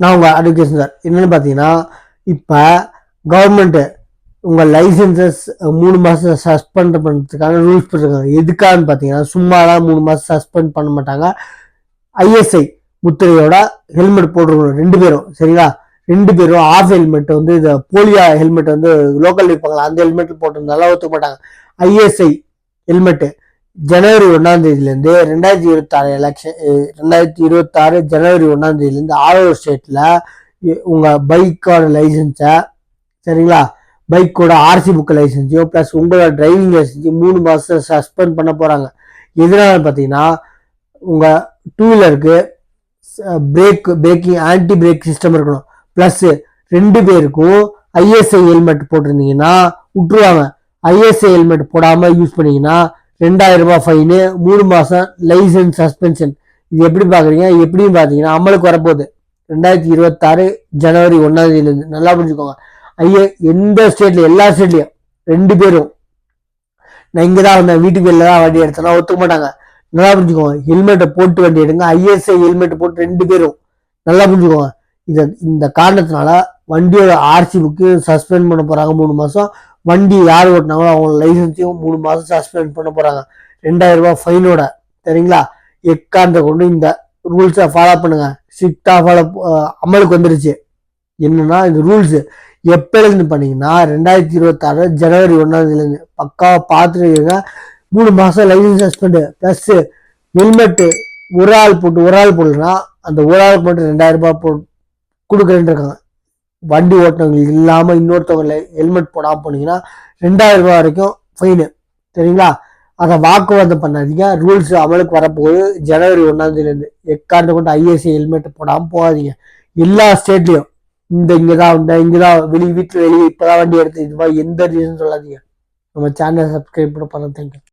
நான் உங்கள் அட்வொகேஷன் சார் என்னென்னு பார்த்தீங்கன்னா இப்போ கவர்மெண்ட்டு உங்கள் லைசன்சஸ் மூணு மாதம் சஸ்பெண்ட் பண்ணுறதுக்கான ரூல்ஸ் போட்டிருக்காங்க. எதுக்கான்னு பார்த்தீங்கன்னா சும்மாலாம் மூணு மாதம் சஸ்பெண்ட் பண்ண மாட்டாங்க. ஐஎஸ்ஐ முத்திரையோட ஹெல்மெட் போட்டிருக்கணும் ரெண்டு பேரும். சரிங்களா? ரெண்டு பேரும் ஆஃப் ஹெல்மெட் வந்து இந்த போலியா ஹெல்மெட் வந்து லோக்கல் விற்பாங்களா அந்த ஹெல்மெட் போட்டிருந்தாலும் ஒத்துக்க மாட்டாங்க. ஐஎஸ்ஐ ஹெல்மெட்டு ஜனவரி ஒன்றாம் தேதியிலேருந்து ரெண்டாயிரத்தி இருபத்தாறு எலெக்ஷன் ரெண்டாயிரத்தி இருபத்தாறு ஜனவரி ஒன்றாம் தேதியிலேருந்து ஆரோர் ஸ்டேட்டில் உங்கள் பைக்கோட லைசன்ஸை சரிங்களா? பைக்கோட ஆர்சி புக் லைசன்ஸையோ ப்ளஸ் உங்களோட டிரைவிங் லைசன்ஸையும் மூணு மாதம் சஸ்பெண்ட் பண்ண போகிறாங்க எதனால பார்த்தீங்கன்னா உங்கள் two வீலருக்கு brake braking anti brake system இருக்கணும். ப்ளஸ் ரெண்டு பேருக்கும் ஐஎஸ்ஐ ஹெல்மெட் போட்டிருந்தீங்கன்னா விட்டுருவாங்க. ஐஎஸ்ஐ ஹெல்மெட் போடாமல் யூஸ் பண்ணிங்கன்னா ரெண்டாயிரம் ரூபாய் ஃபைனு மூணு மாதம் லைசன்ஸ் சஸ்பென்ஷன் இது எப்படி பார்க்குறீங்க எப்படின்னு பார்த்தீங்கன்னா அமலுக்கு வரப்போகுது. ரெண்டாயிரத்தி இருபத்தாறு ஜனவரி ஒன்றாம் தேதியிலேருந்து. நல்லா புரிஞ்சுக்கோங்க. ஐயா எந்த ஸ்டேட்லையும் எல்லா ஸ்டேட்லையும் ரெண்டு பேரும். நான் இங்கே தான் வந்தேன். வீட்டுக்கு வெளில தான் வண்டி எடுத்தேன்னா ஒத்துக்க மாட்டாங்க. நல்லா புரிஞ்சுக்கோங்க. ஹெல்மெட்டை போட்டு வண்டி எடுங்க. ஐஎஸ்ஐ ஹெல்மெட் போட்டு ரெண்டு பேரும். நல்லா புரிஞ்சுக்கோங்க. இதை இந்த காரணத்தினால வண்டியோட ஆர்சி புக்கு சஸ்பெண்ட் பண்ண போறாங்க மூணு மாசம். வண்டி யார் ஓட்டினாங்களோ அவங்க லைசன்ஸையும் மூணு மாதம் சஸ்பெண்ட் பண்ண போகிறாங்க ரெண்டாயிரம் ரூபாய் ஃபைனோட சரிங்களா? எக்காந்த கொண்டு இந்த ரூல்ஸை ஃபாலோ பண்ணுங்க. ஸ்ட்ரிக்டாக ஃபாலோ அமலுக்கு வந்துருச்சு. என்னன்னா இந்த ரூல்ஸ் எப்போலேருந்து பண்ணீங்கன்னா ரெண்டாயிரத்தி இருபத்தாறு ஜனவரி ஒன்றாந்தேதியிலேருந்து பக்காவாக பார்த்துருக்கீங்க மூணு மாதம் லைசன்ஸ் சஸ்பெண்டு ப்ளஸ் ஹெல்மெட்டு ஒரு ஆள் போட்டு ஒரு ஆள் போடலன்னா அந்த ஒரு ஆளுக்கு மட்டும் ரெண்டாயிரம் ரூபாய் போ கொடுக்குறேன்னு இருக்காங்க. வண்டி ஓட்டுனவங்களுக்கு இல்லாமல் இன்னொருத்தவங்கள ஹெல்மெட் போடாமல் போனீங்கன்னா ரெண்டாயிரம் ரூபாய் வரைக்கும் ஃபைனு சரிங்களா? அதை வாக்குவாதம் பண்ணாதீங்க. ரூல்ஸ் அமலுக்கு வரப்போகுது. ஜனவரி ஒன்றாந்தேதியிலேருந்து எக்காரணத்தை கொண்டு ஐஎஸ்சி ஹெல்மெட் போடாமல் போகாதீங்க. எல்லா ஸ்டேட்லேயும் இந்த இங்கே தான் இந்த இங்கே தான் வெளியே வீட்டில் வெளியே இப்போ தான் வண்டி எடுத்து இது மாதிரி எந்த ரீசன் சொல்லாதீங்க. நம்ம சேனலை சப்ஸ்கிரைப் பண்ண பண்ண தேங்க்யூ